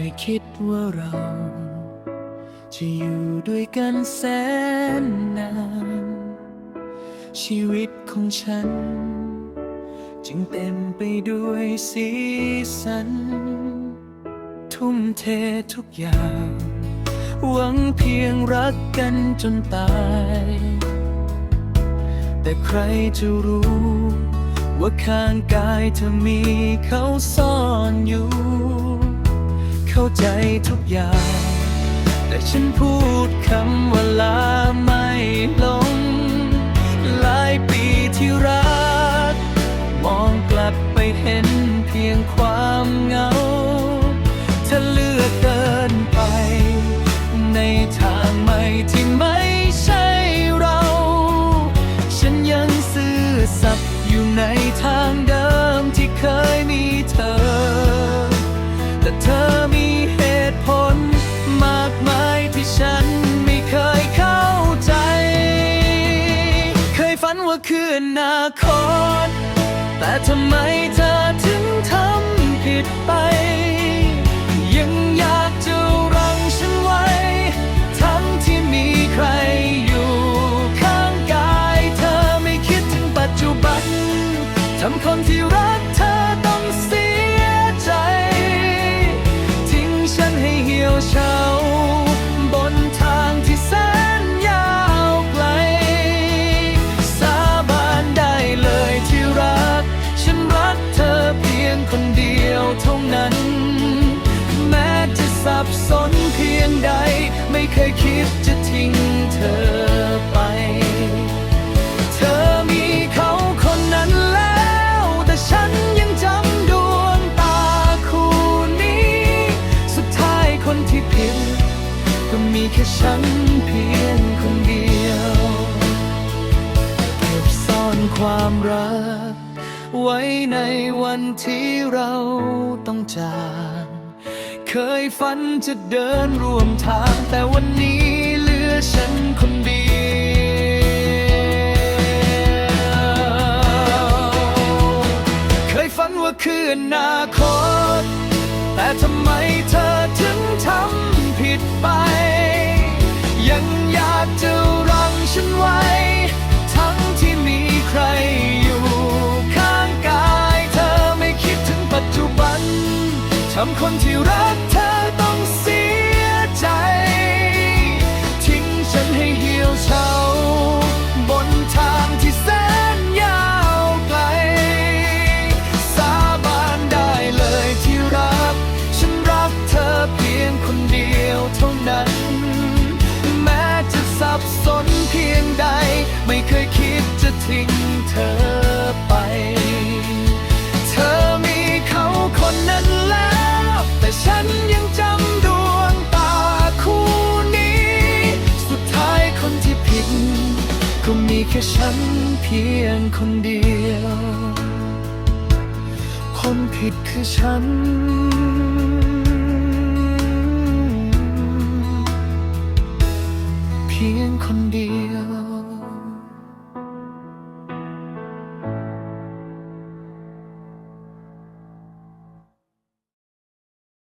คยคิดว่าเรา จะอยู่ด้วยกันแสนนาน ชีวิตของฉัน จึงเต็มไปด้วยสีสัน ทุ่มเททุกอย่าง หวังเพียงรักกันจนตาย แต่ใครจะรู้ว่าข้างกายเธอมีเขาซ่อนอยู่ เข้าใจทุกอย่าง แต่ฉันพูดคำว่าลาไม่ลง หลายปีที่รัก มองกลับไปเห็นเพียงความเหงาเธอเลือกเดินไป ในทางใหม่ที่ไม่ใช่เรา ฉันยังซื่อสัตย์อยู่ในทางเดิมที่เคยมีเธอ แต่เธอมีเหตุผล มากมายที่ฉันไม่เคยเข้าใจ เคยฝันว่าคืออนาคต แต่ทำไมเธอถึงทำผิดไปยังอยากจะรังฉันไว้ทั้งที่มีใครอยู่ข้างกายเธอไม่คิดถึงปัจจุบันทำคนที่ เหี่ยวเฉาบนทางที่แสนยาวไกล สาบานได้เลยที่รัก ฉันรักเธอเพียงคนเดียวเท่านั้น แม้จะสับสนเพียงใด ไม่เคยคิดจะทิ้งเธอไป แค่ฉันเพียงคนเดียว เก็บซ่อนความรัก ไว้ในวันที่เราต้องจากเคยฝันจะเดินร่วมทาง แต่วันนี้เหลือฉันคนเดียวเคยฝันว่าคืออนาคต แต่ทำไมเธอถึงทำผิดไป คนที่รักเธอต้องเสียใจ ทิ้งฉันให้เหี่ยวเฉาบนทางที่แสนยาวไกล สาบานได้เลยที่รัก ฉันรักเธอเพียงคนเดียวเท่านั้น แม้จะสับสนเพียงใด ไม่เคยคิดจะทิ้งเธอ ค่ฉันเพียงคนเดียว คนผิดคือฉัน